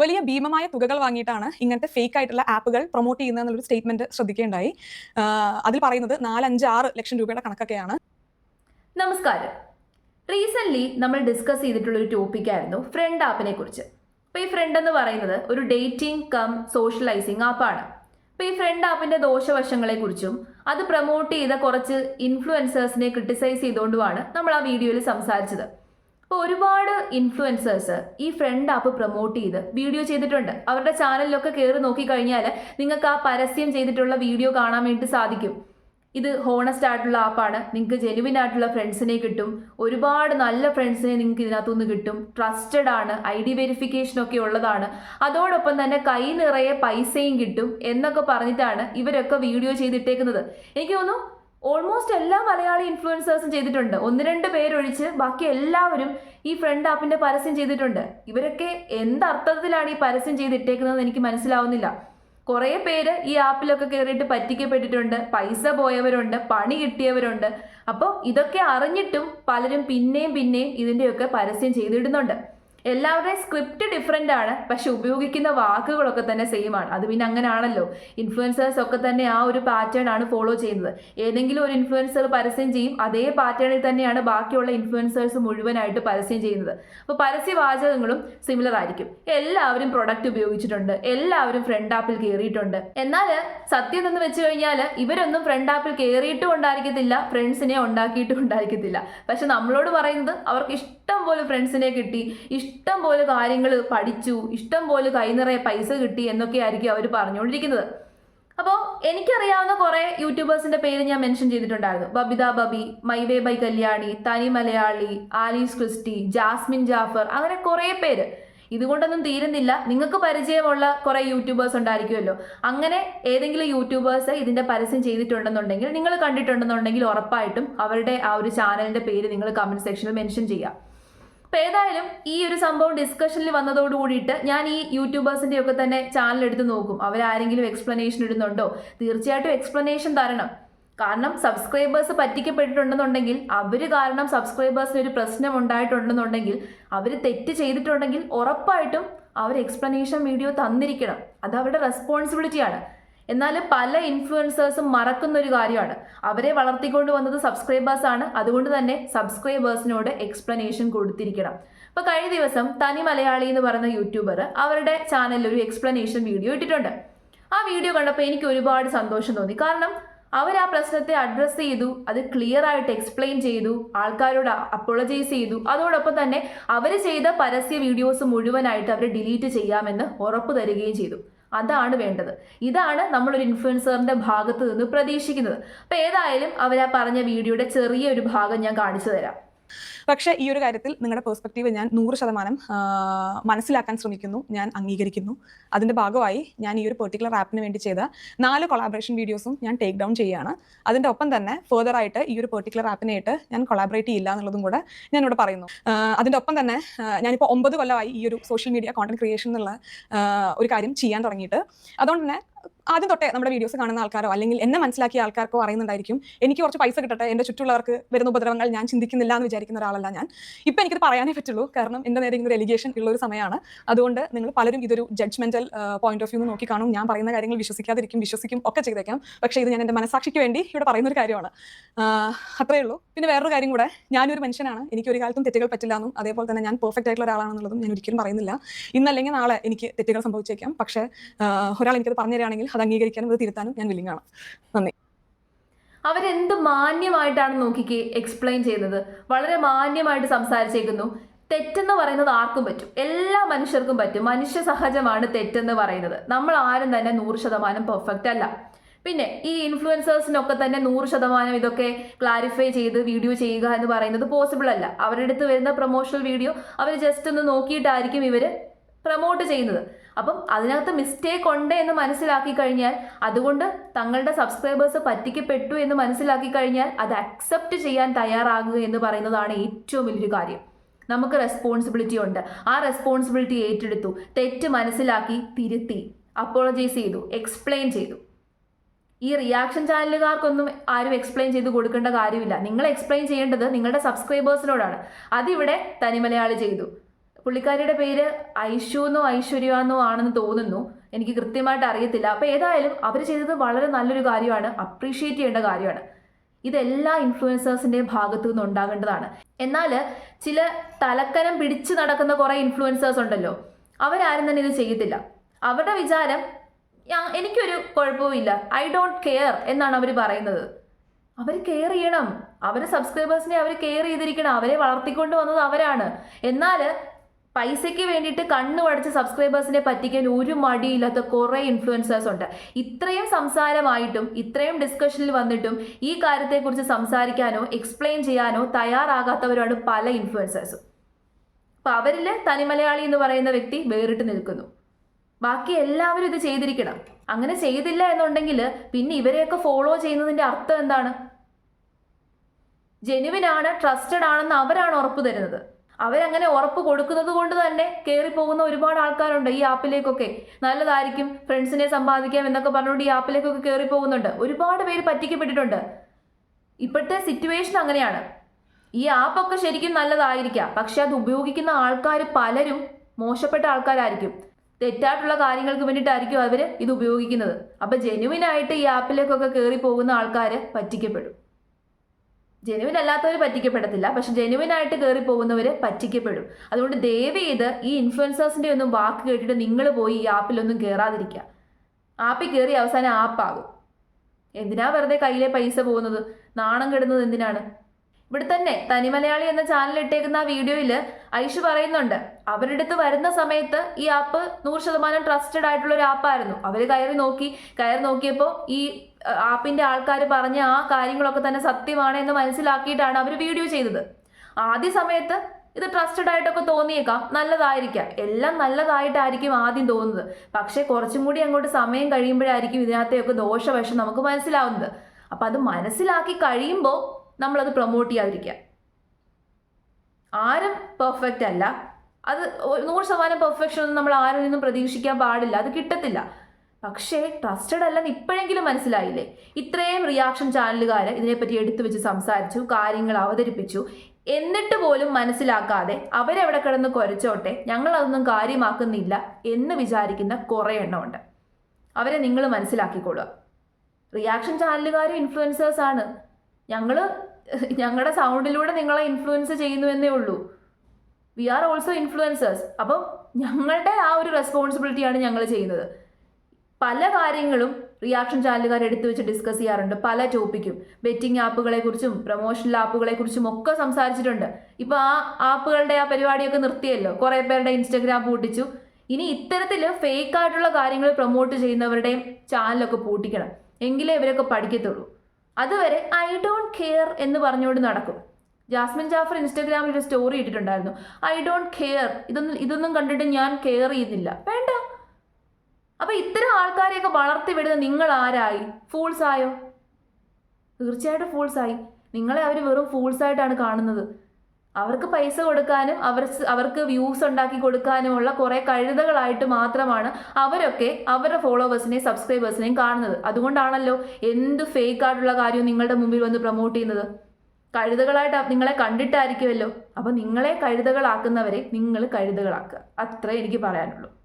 വലിയ ഭീമമായ തുകകൾ വാങ്ങിയിട്ടാണ് ഇങ്ങനത്തെ ഫേക്ക് ആയിട്ടുള്ള ആപ്പുകൾ പ്രൊമോട്ട് ചെയ്യുന്നത് എന്നുള്ളൊരു സ്റ്റേറ്റ്മെന്റ് ശ്രദ്ധിക്കേണ്ടായി. അതിൽ പറയുന്നത് നാലഞ്ച് ആറ് ലക്ഷം രൂപയുടെ കണക്കൊക്കെയാണ്. നമസ്കാരം. റീസെന്റ് നമ്മൾ ഡിസ്കസ് ചെയ്തിട്ടുള്ള ഒരു ടോപ്പിക് ആയിരുന്നു ഫ്രണ്ട് ആപ്പിനെ കുറിച്ച്. അപ്പോൾ ഈ ഫ്രണ്ട് എന്ന് പറയുന്നത് ഒരു ഡേറ്റിംഗ് കം സോഷ്യലൈസിംഗ് ആപ്പാണ് അപ്പോൾ ഈ ഫ്രണ്ട് ആപ്പിന്റെ ദോഷവശങ്ങളെ കുറിച്ചും അത് പ്രൊമോട്ട് ചെയ്ത കുറച്ച് ഇൻഫ്ലുവൻസേഴ്സിനെ ക്രിട്ടിസൈസ് ചെയ്തുകൊണ്ടുമാണ് നമ്മൾ ആ വീഡിയോയിൽ സംസാരിച്ചത്. അപ്പോൾ ഒരുപാട് ഇൻഫ്ലുവൻസേഴ്സ് ഈ ഫ്രണ്ട് ആപ്പ് പ്രൊമോട്ട് ചെയ്ത് വീഡിയോ ചെയ്തിട്ടുണ്ട്. അവരുടെ ചാനലിലൊക്കെ കയറി നോക്കിക്കഴിഞ്ഞാൽ നിങ്ങൾക്ക് ആ പരസ്യം ചെയ്തിട്ടുള്ള വീഡിയോ കാണാൻ വേണ്ടി സാധിക്കും. ഇത് ഹോണസ്റ്റ് ആയിട്ടുള്ള ആപ്പാണ് നിങ്ങൾക്ക് ജെനുവിൻ ആയിട്ടുള്ള ഫ്രണ്ട്സിനെ കിട്ടും. ഒരുപാട് നല്ല ഫ്രണ്ട്സിനെ നിങ്ങൾക്ക് ഇതിനകത്തുനിന്ന് കിട്ടും. ട്രസ്റ്റഡ് ആണ്. ഐ ഡി വെരിഫിക്കേഷൻ ഒക്കെ ഉള്ളതാണ്. അതോടൊപ്പം തന്നെ കൈ നിറയെ പൈസയും കിട്ടും എന്നൊക്കെ പറഞ്ഞിട്ടാണ് ഇവരൊക്കെ വീഡിയോ ചെയ്തിട്ടേക്കുന്നത്. എനിക്ക് തോന്നുന്നു ഓൾമോസ്റ്റ് എല്ലാ മലയാളി ഇൻഫ്ലുവൻസേഴ്സും ചെയ്തിട്ടുണ്ട്. ഒന്ന് രണ്ട് പേരൊഴിച്ച് ബാക്കി എല്ലാവരും ഈ ഫ്രണ്ട് ആപ്പിന്റെ പരസ്യം ചെയ്തിട്ടുണ്ട്. ഇവരൊക്കെ എന്തർത്ഥത്തിലാണ് ഈ പരസ്യം ചെയ്തിട്ടേക്കുന്നത് എനിക്ക് മനസ്സിലാവുന്നില്ല. കുറേ പേര് ഈ ആപ്പിലൊക്കെ കയറിയിട്ട് പറ്റിക്കപ്പെട്ടിട്ടുണ്ട്. പൈസ പോയവരുണ്ട് പണി കിട്ടിയവരുണ്ട്. അപ്പോൾ ഇതൊക്കെ അറിഞ്ഞിട്ടും പലരും പിന്നെയും പിന്നെയും ഇതിന്റെയൊക്കെ പരസ്യം ചെയ്തിടുന്നുണ്ട്. എല്ലാവരുടെയും സ്ക്രിപ്റ്റ് ഡിഫറെന്റ് ആണ് പക്ഷെ ഉപയോഗിക്കുന്ന വാക്കുകളൊക്കെ തന്നെ സെയിം ആണ്. അത് പിന്നെ അങ്ങനെയാണല്ലോ ഇൻഫ്ലുവൻസേഴ്സ് ഒക്കെ തന്നെ ആ ഒരു പാറ്റേൺ ആണ് ഫോളോ ചെയ്യുന്നത്. ഏതെങ്കിലും ഒരു ഇൻഫ്ലുവൻസർ പരസ്യം ചെയ്യും അതേ പാറ്റേണിൽ തന്നെയാണ് ബാക്കിയുള്ള ഇൻഫ്ലുവൻസേഴ്സ് മുഴുവനായിട്ട് പരസ്യം ചെയ്യുന്നത്. അപ്പോൾ പരസ്യവാചകങ്ങളും സിമിലർ ആയിരിക്കും. എല്ലാവരും പ്രൊഡക്റ്റ് ഉപയോഗിച്ചിട്ടുണ്ട് എല്ലാവരും ഫ്രണ്ട് ആപ്പിൽ കയറിയിട്ടുണ്ട് എന്നാൽ സത്യം എന്ന് വെച്ച് കഴിഞ്ഞാൽ ഇവരൊന്നും ഫ്രണ്ട് ആപ്പിൽ കയറിയിട്ടും ഉണ്ടായിരിക്കത്തില്ല ഫ്രണ്ട്സിനെ ഉണ്ടാക്കിയിട്ടും ഉണ്ടായിരിക്കത്തില്ല. പക്ഷെ നമ്മളോട് പറയുന്നത് അവർക്ക് ഇഷ്ടം പോലെ ഫ്രണ്ട്സിനെ കിട്ടി ഇഷ്ടം പോലെ കാര്യങ്ങൾ പഠിച്ചു ഇഷ്ടം പോലെ കൈനിറയെ പൈസ കിട്ടി എന്നൊക്കെ ആയിരിക്കും അവർ പറഞ്ഞുകൊണ്ടിരിക്കുന്നത്. അപ്പോൾ എനിക്കറിയാവുന്ന കുറേ യൂട്യൂബേഴ്സിന്റെ പേര് ഞാൻ മെൻഷൻ ചെയ്തിട്ടുണ്ടായിരുന്നു. Babitha Babi my way by Kalyani തനി മലയാളി ആലീസ് ക്രിസ്റ്റി ജാസ്മിൻ ജാഫർ അങ്ങനെ കുറേ പേര്. ഇതുകൊണ്ടൊന്നും തീരുന്നില്ല. നിങ്ങൾക്ക് പരിചയമുള്ള കുറേ യൂട്യൂബേഴ്സ് ഉണ്ടായിരിക്കുമല്ലോ. അങ്ങനെ ഏതെങ്കിലും യൂട്യൂബേഴ്സ് ഇതിന്റെ പരസ്യം ചെയ്തിട്ടുണ്ടെന്നുണ്ടെങ്കിൽ നിങ്ങൾ കണ്ടിട്ടുണ്ടെന്നുണ്ടെങ്കിൽ ഉറപ്പായിട്ടും അവരുടെ ആ ഒരു ചാനലിന്റെ പേര് നിങ്ങൾ കമന്റ് സെക്ഷനിൽ മെൻഷൻ ചെയ്യാം. അപ്പൊ ഏതായാലും ഈ ഒരു സംഭവം ഡിസ്കഷനിൽ വന്നതോട് കൂടിയിട്ട് ഞാൻ ഈ യൂട്യൂബേഴ്സിന്റെ ഒക്കെ തന്നെ ചാനൽ എടുത്ത് നോക്കും. അവരാരെങ്കിലും എക്സ്പ്ലനേഷൻ ഇടുന്നുണ്ടോ? തീർച്ചയായിട്ടും എക്സ്പ്ലനേഷൻ തരണം. കാരണം സബ്സ്ക്രൈബേഴ്സ് പറ്റിക്കപ്പെട്ടിട്ടുണ്ടെന്നുണ്ടെങ്കിൽ അവർ കാരണം സബ്സ്ക്രൈബേഴ്സിന് ഒരു പ്രശ്നം ഉണ്ടായിട്ടുണ്ടെന്നുണ്ടെങ്കിൽ അവർ തെറ്റ് ചെയ്തിട്ടുണ്ടെങ്കിൽ ഉറപ്പായിട്ടും അവർ എക്സ്പ്ലനേഷൻ വീഡിയോ തന്നിരിക്കണം. അത് അവരുടെ റെസ്പോൺസിബിലിറ്റിയാണ് എന്നാൽ പല ഇൻഫ്ലുവൻസേഴ്സും മറക്കുന്ന ഒരു കാര്യമാണ്. അവരെ വളർത്തിക്കൊണ്ട് വന്നത് സബ്സ്ക്രൈബേഴ്സ് ആണ്. അതുകൊണ്ട് തന്നെ സബ്സ്ക്രൈബേഴ്സിനോട് എക്സ്പ്ലനേഷൻ കൊടുത്തിരിക്കണം. അപ്പൊ കഴിഞ്ഞ ദിവസം തനി മലയാളി എന്ന് പറയുന്ന യൂട്യൂബർ അവരുടെ ചാനലിൽ ഒരു എക്സ്പ്ലനേഷൻ വീഡിയോ ഇട്ടിട്ടുണ്ട്. ആ വീഡിയോ കണ്ടപ്പോൾ എനിക്ക് ഒരുപാട് സന്തോഷം തോന്നി. കാരണം അവർ ആ പ്രശ്നത്തെ അഡ്രസ്സ് ചെയ്തു അത് ക്ലിയർ ആയിട്ട് എക്സ്പ്ലെയിൻ ചെയ്തു ആൾക്കാരോട് അപ്പോളജൈസ് ചെയ്തു. അതോടൊപ്പം തന്നെ അവർ ചെയ്ത പരസ്യ വീഡിയോസ് മുഴുവനായിട്ട് അവർ ഡിലീറ്റ് ചെയ്യാമെന്ന് ഉറപ്പ് തരികയും ചെയ്തു. അതാണ് വേണ്ടത്. ഇതാണ് നമ്മളൊരു ഇൻഫ്ലുവൻസറിന്റെ ഭാഗത്ത് നിന്ന് പ്രതീക്ഷിക്കുന്നത്. അപ്പോൾ ഏതായാലും അവർ ആ പറഞ്ഞ വീഡിയോയുടെ ചെറിയൊരു ഭാഗം ഞാൻ കാണിച്ചു തരാം. പക്ഷേ ഈ ഒരു കാര്യത്തിൽ നിങ്ങളുടെ പെർസ്പെക്റ്റീവ് ഞാൻ നൂറ് ശതമാനം മനസ്സിലാക്കാൻ ശ്രമിക്കുന്നു ഞാൻ അംഗീകരിക്കുന്നു. അതിന്റെ ഭാഗമായി ഞാൻ ഈ ഒരു പെർട്ടിക്കുലർ ആപ്പിന് വേണ്ടി ചെയ്ത നാല് കൊളാബറേഷൻ വീഡിയോസും ഞാൻ ടേക്ക് ഡൗൺ ചെയ്യുകയാണ്. അതിന്റെ ഒപ്പം തന്നെ ഫെർദർ ആയിട്ട് ഈ ഒരു പെർട്ടിക്കുലർ ആപ്പിനായിട്ട് ഞാൻ കൊളാബറേറ്റ് ചെയ്യില്ല എന്നുള്ളതും കൂടെ ഞാൻ ഇവിടെ പറയുന്നു അതിന്റെ ഒപ്പം തന്നെ ഞാനിപ്പോൾ ഒമ്പത് കൊല്ലമായി ഈ ഒരു സോഷ്യൽ മീഡിയ കോണ്ടന്റ് ക്രിയേഷൻ എന്നുള്ള ഒരു കാര്യം ചെയ്യാൻ തുടങ്ങിയിട്ട്. അതുകൊണ്ട് തന്നെ ആദ്യം തൊട്ടേ നമ്മുടെ വീഡിയോസ് കാണുന്ന ആൾക്കാരോ അല്ലെങ്കിൽ എന്നെ മനസ്സിലാക്കിയ ആൾക്കാർക്കോ അറിയുന്നുണ്ടായിരിക്കും എനിക്ക് കുറച്ച് പൈസ കിട്ടട്ടെ എന്റെ ചുറ്റുള്ളവർക്ക് വരുന്ന ഉപദ്രവങ്ങൾ ഞാൻ ചിന്തിക്കുന്നില്ല എന്ന് വിചാരിക്കുന്ന ഒരാളല്ല ഞാൻ. ഇപ്പം എനിക്ക് പറയാനേ പറ്റുള്ളൂ കാരണം എന്റെ നേരെ ഇങ്ങനെ ഒരു എലിഗേഷൻ ഉള്ള ഒരു സമയമാണ്. അതുകൊണ്ട് നിങ്ങൾ പലരും ഇതൊരു ജഡ്ജ്മെന്റൽ പോയിന്റ് ഓഫ് വ്യൂ നോക്കി കാണും. ഞാൻ പറയുന്ന കാര്യങ്ങൾ വിശ്വസിക്കാതിരിക്കും വിശ്വസിക്കും ഒക്കെ ചെയ്തേക്കാം. പക്ഷേ ഇത് ഞാൻ എന്റെ മനസാക്ഷിക്ക് വേണ്ടി ഇവിടെ പറയുന്ന ഒരു കാര്യമാണ്. അത്രയേ അത്രേ ഉള്ളൂ. പിന്നെ വേറൊരു കാര്യം കൂടെ ഞാനൊരു മനുഷ്യനാണ് എനിക്ക് ഒരു കാലത്തും തെറ്റുകൾ പറ്റില്ല എന്നും അതേപോലെ തന്നെ ഞാൻ പെർഫെക്റ്റ് ആയിട്ടുള്ള ഒരാളാണെന്നുള്ളതും ഞാൻ ഒരിക്കലും പറയുന്നില്ല. ഇന്നല്ലെങ്കിൽ നാളെ എനിക്ക് തെറ്റുകൾ സംഭവിച്ചേക്കാം. പക്ഷേ ഒരാൾ എനിക്കത് പറഞ്ഞു തരികയാണെങ്കിൽ അത് അംഗീകരിക്കാനും അത് തിരുത്താനും ഞാൻ willing ആണ്. നന്ദി. അവരെന്ത് മാന്യമായിട്ടാണ് നോക്കിക്ക് എക്സ്പ്ലെയിൻ ചെയ്യുന്നത്? വളരെ മാന്യമായിട്ട് സംസാരിച്ചേക്കുന്നു. തെറ്റെന്ന് പറയുന്നത് ആർക്കും പറ്റും. എല്ലാ മനുഷ്യർക്കും പറ്റും. മനുഷ്യ സഹജമാണ് തെറ്റെന്ന് പറയുന്നത്. നമ്മൾ ആരും തന്നെ നൂറ് ശതമാനം പെർഫെക്റ്റ് അല്ല. പിന്നെ ഈ ഇൻഫ്ലുവൻസേഴ്സിനൊക്കെ തന്നെ നൂറ് ശതമാനം ഇതൊക്കെ ക്ലാരിഫൈ ചെയ്ത് വീഡിയോ ചെയ്യുക എന്ന് പറയുന്നത് പോസിബിൾ അല്ല. അവരുടെ അടുത്ത് വരുന്ന പ്രൊമോഷണൽ വീഡിയോ അവർ ജസ്റ്റ് ഒന്ന് നോക്കിയിട്ടായിരിക്കും ഇവർ പ്രൊമോട്ട് ചെയ്യുന്നത്. അപ്പം അതിനകത്ത് മിസ്റ്റേക്ക് ഉണ്ട് എന്ന് മനസ്സിലാക്കി കഴിഞ്ഞാൽ അതുകൊണ്ട് തങ്ങളുടെ സബ്സ്ക്രൈബേഴ്സ് പറ്റിക്കപ്പെട്ടു എന്ന് മനസ്സിലാക്കി കഴിഞ്ഞാൽ അത് അക്സെപ്റ്റ് ചെയ്യാൻ തയ്യാറാകുക എന്ന് പറയുന്നതാണ് ഏറ്റവും വലിയൊരു കാര്യം. നമുക്ക് റെസ്പോൺസിബിലിറ്റി ഉണ്ട്. ആ റെസ്പോൺസിബിലിറ്റി ഏറ്റെടുത്തു. തെറ്റ് മനസ്സിലാക്കി തിരുത്തി. അപ്പോളജൈസ് ചെയ്തു. എക്സ്പ്ലെയിൻ ചെയ്തു. ഈ റിയാക്ഷൻ ചാനലുകാർക്കൊന്നും ആരും എക്സ്പ്ലെയിൻ ചെയ്ത് കൊടുക്കേണ്ട കാര്യമില്ല. നിങ്ങൾ എക്സ്പ്ലെയിൻ ചെയ്യേണ്ടത് നിങ്ങളുടെ സബ്സ്ക്രൈബേഴ്സിനോടാണ് അതിവിടെ തനിമലയാളി ചെയ്തു. പുള്ളിക്കാരിയുടെ പേര് ഐഷു ഐശ്വര്യന്നോ ആണെന്ന് തോന്നുന്നു. എനിക്ക് കൃത്യമായിട്ട് അറിയത്തില്ല. അപ്പോൾ ഏതായാലും അവർ ചെയ്തത് വളരെ നല്ലൊരു കാര്യമാണ്. അപ്രീഷിയേറ്റ് ചെയ്യേണ്ട കാര്യമാണ്. ഇതെല്ലാ ഇൻഫ്ലുവൻസേഴ്സിന്റെയും ഭാഗത്തു നിന്ന് ഉണ്ടാകേണ്ടതാണ്. എന്നാൽ ചില തലക്കനം പിടിച്ചു നടക്കുന്ന കുറേ ഇൻഫ്ലുവൻസേഴ്സ് ഉണ്ടല്ലോ. അവരാരും തന്നെ ഇത് ചെയ്യത്തില്ല. അവരുടെ വിചാരം "ഞാ- എനിക്കൊരു കുഴപ്പവുമില്ല ഐ ഡോണ്ട് കെയർ എന്നാണ് അവർ പറയുന്നത്. അവർ കെയർ ചെയ്യണം. അവരെ സബ്സ്ക്രൈബേഴ്സിനെ അവർ കെയർ ചെയ്തിരിക്കണം. അവരെ വളർത്തിക്കൊണ്ട് വന്നത് അവരാണ്. എന്നാൽ പൈസയ്ക്ക് വേണ്ടിയിട്ട് കണ്ണു പടച്ച് സബ്സ്ക്രൈബേഴ്സിനെ പറ്റിക്കാൻ ഒരു മടിയില്ലാത്ത കുറേ ഇൻഫ്ലുവൻസേഴ്സ് ഉണ്ട്. ഇത്രയും സംസാരമായിട്ടും ഇത്രയും ഡിസ്കഷനിൽ വന്നിട്ടും ഈ കാര്യത്തെക്കുറിച്ച് സംസാരിക്കാനോ എക്സ്പ്ലെയിൻ ചെയ്യാനോ തയ്യാറാകാത്തവരാണ് പല ഇൻഫ്ലുവൻസേഴ്സും അപ്പൊ അവരിൽ തനിമലയാളി എന്ന് പറയുന്ന വ്യക്തി വേറിട്ട് നിൽക്കുന്നു. ബാക്കി എല്ലാവരും ഇത് ചെയ്തിരിക്കണം. അങ്ങനെ ചെയ്തില്ല എന്നുണ്ടെങ്കിൽ പിന്നെ ഇവരെയൊക്കെ ഫോളോ ചെയ്യുന്നതിന്റെ അർത്ഥം എന്താണ്? ജെനുവിനാണ് ട്രസ്റ്റഡ് ആണെന്ന് അവരാണ് ഉറപ്പ് തരുന്നത്. അവരങ്ങനെ ഉറപ്പ് കൊടുക്കുന്നത് കൊണ്ട് തന്നെ കയറി പോകുന്ന ഒരുപാട് ആൾക്കാരുണ്ട് ഈ ആപ്പിലേക്കൊക്കെ. നല്ലതായിരിക്കും ഫ്രണ്ട്സിനെ സമ്പാദിക്കാം എന്നൊക്കെ പറഞ്ഞുകൊണ്ട് ഈ ആപ്പിലേക്കൊക്കെ കയറി പോകുന്നുണ്ട് ഒരുപാട് പേര് പറ്റിക്കപ്പെട്ടിട്ടുണ്ട്. ഇപ്പോഴത്തെ സിറ്റുവേഷൻ അങ്ങനെയാണ്. ഈ ആപ്പൊക്കെ ശരിക്കും നല്ലതായിരിക്കാം. പക്ഷെ അത് ഉപയോഗിക്കുന്ന ആൾക്കാർ പലരും മോശപ്പെട്ട ആൾക്കാരായിരിക്കും. തെറ്റായിട്ടുള്ള കാര്യങ്ങൾക്ക് വേണ്ടിയിട്ടായിരിക്കും അവർ ഇത് ഉപയോഗിക്കുന്നത്. അപ്പോൾ ജെനുവിനായിട്ട് ഈ ആപ്പിലേക്കൊക്കെ കയറി പോകുന്ന ആൾക്കാർ പറ്റിക്കപ്പെടും. ജെനുവിൻ അല്ലാത്തവർ പറ്റിക്കപ്പെടത്തില്ല. പക്ഷെ ജെനുവിൻ ആയിട്ട് കയറി പോകുന്നവർ പറ്റിക്കപ്പെടും. അതുകൊണ്ട് ദയവ് ചെയ്ത് ഈ ഇൻഫ്ലുവൻസേഴ്സിന്റെ ഒന്നും വാക്ക് കേട്ടിട്ട് നിങ്ങൾ പോയി ഈ ആപ്പിലൊന്നും കയറാതിരിക്കുക ആപ്പിൽ കയറി അവസാനം ആപ്പാകും എന്തിനാ വെറുതെ കയ്യിലെ പൈസ പോകുന്നത്? നാണം കെടുന്നത് എന്തിനാണ്? ഇവിടെ തന്നെ തനിമലയാളി എന്ന ചാനൽ ഇട്ടേക്കുന്ന ആ വീഡിയോയിൽ ഐഷു പറയുന്നുണ്ട്. അവരുടെ അടുത്ത് വരുന്ന സമയത്ത് ഈ ആപ്പ് നൂറ് ശതമാനം ട്രസ്റ്റഡ് ആയിട്ടുള്ള ഒരു ആപ്പായിരുന്നു അവർ കയറി നോക്കി. കയറി നോക്കിയപ്പോൾ ഈ ആപ്പിന്റെ ആൾക്കാർ പറഞ്ഞ ആ കാര്യങ്ങളൊക്കെ തന്നെ സത്യമാണ് എന്ന് മനസ്സിലാക്കിയിട്ടാണ് അവർ വീഡിയോ ചെയ്തത്. ആദ്യ സമയത്ത് ഇത് ട്രസ്റ്റഡ് ആയിട്ടൊക്കെ തോന്നിയേക്കാം. നല്ലതായിരിക്കാം. എല്ലാം നല്ലതായിട്ടായിരിക്കും ആദ്യം തോന്നുന്നത്. പക്ഷേ കുറച്ചും കൂടി അങ്ങോട്ട് സമയം കഴിയുമ്പോഴായിരിക്കും ഇതിനകത്തെയൊക്കെ ദോഷവശം നമുക്ക് മനസ്സിലാവുന്നത്. അപ്പം അത് മനസ്സിലാക്കി കഴിയുമ്പോൾ നമ്മളത് പ്രൊമോട്ട് ചെയ്യാതിരിക്കുക. ആരും പെർഫെക്റ്റ് അല്ല. അത് നൂറ് ശതമാനം പെർഫെക്ഷൻ ഒന്നും നമ്മൾ ആരിൽ നിന്നും പ്രതീക്ഷിക്കാൻ പാടില്ല. അത് കിട്ടത്തില്ല. പക്ഷേ ട്രസ്റ്റഡ് അല്ലെന്ന് ഇപ്പോഴെങ്കിലും മനസ്സിലായില്ലേ? ഇത്രയും റിയാക്ഷൻ ചാനലുകാർ ഇതിനെപ്പറ്റി എടുത്തു വെച്ച് സംസാരിച്ചു കാര്യങ്ങൾ അവതരിപ്പിച്ചു. എന്നിട്ട് പോലും മനസ്സിലാക്കാതെ അവരെവിടെ കിടന്ന് കുരച്ചോട്ടെ ഞങ്ങൾ അതൊന്നും കാര്യമാക്കുന്നില്ല എന്ന് വിചാരിക്കുന്ന കുറേ എണ്ണമുണ്ട്. അവരെ നിങ്ങൾ മനസ്സിലാക്കിക്കൊള്ളുക. റിയാക്ഷൻ ചാനലുകാരും ഇൻഫ്ലുവൻസേഴ്സ് ആണ്. ഞങ്ങൾ ഞങ്ങളുടെ സൗണ്ടിലൂടെ നിങ്ങളെ ഇൻഫ്ലുവൻസ് ചെയ്യുന്നു എന്നേ ഉള്ളൂ. വി ആർ ഓൾസോ ഇൻഫ്ലുവൻസേഴ്സ് അപ്പം ഞങ്ങളുടെ ആ ഒരു റെസ്പോൺസിബിലിറ്റിയാണ് ഞങ്ങൾ ചെയ്യുന്നത്. പല കാര്യങ്ങളും റിയാക്ഷൻ ചാനലുകാർ എടുത്തു വെച്ച് ഡിസ്കസ് ചെയ്യാറുണ്ട്. പല ടോപ്പിക്കും ബെറ്റിംഗ് ആപ്പുകളെ കുറിച്ചും പ്രൊമോഷണൽ ആപ്പുകളെ കുറിച്ചും ഒക്കെ സംസാരിച്ചിട്ടുണ്ട്. ഇപ്പൊ ആ ആപ്പുകളുടെ ആ പരിപാടിയൊക്കെ നിർത്തിയല്ലോ. കുറെ പേരുടെ ഇൻസ്റ്റഗ്രാം പൂട്ടിച്ചു. ഇനി ഇത്തരത്തിൽ ഫേക്ക് ആയിട്ടുള്ള കാര്യങ്ങൾ പ്രൊമോട്ട് ചെയ്യുന്നവരുടെയും ചാനലൊക്കെ പൂട്ടിക്കണം. എങ്കിലേ ഇവരൊക്കെ പഠിക്കത്തുള്ളൂ. അതുവരെ ഐ ഡോണ്ട് കെയർ എന്ന് പറഞ്ഞുകൊണ്ട് നടക്കും. ജാസ്മിൻ ജാഫർ ഇൻസ്റ്റാഗ്രാമിൽ ഒരു സ്റ്റോറി ഇട്ടിട്ടുണ്ടായിരുന്നു. ഐ ഡോണ്ട് കെയർ ഇതൊന്നും ഇതൊന്നും കണ്ടിട്ട് ഞാൻ കെയർ ചെയ്യുന്നില്ല. വേണ്ട. അപ്പൊ ഇത്തരം ആൾക്കാരെയൊക്കെ വളർത്തി വിടുന്ന നിങ്ങൾ ആരായി? ഫൂൾസ് ആയോ? തീർച്ചയായിട്ടും ഫൂൾസ് ആയി. നിങ്ങളെ അവർ വെറും ഫൂൾസ് ആയിട്ടാണ് കാണുന്നത്. അവർക്ക് പൈസ കൊടുക്കാനും അവർ അവർക്ക് വ്യൂസ് ഉണ്ടാക്കി കൊടുക്കാനുമുള്ള കുറേ കഴുതകളായിട്ട് മാത്രമാണ് അവരൊക്കെ അവരുടെ ഫോളോവേഴ്സിനെയും സബ്സ്ക്രൈബേഴ്സിനെയും കാണുന്നത്. അതുകൊണ്ടാണല്ലോ എന്ത് ഫേക്ക് ആയിട്ടുള്ള കാര്യവും നിങ്ങളുടെ മുമ്പിൽ വന്ന് പ്രൊമോട്ട് ചെയ്യുന്നത്. കഴുതകളായിട്ട് നിങ്ങളെ കണ്ടിട്ടായിരിക്കുമല്ലോ. അപ്പോൾ നിങ്ങളെ കഴുതകളാക്കുന്നവരെ നിങ്ങൾ കഴുതകളാക്കുക. അത്രേ എനിക്ക് പറയാനുള്ളൂ.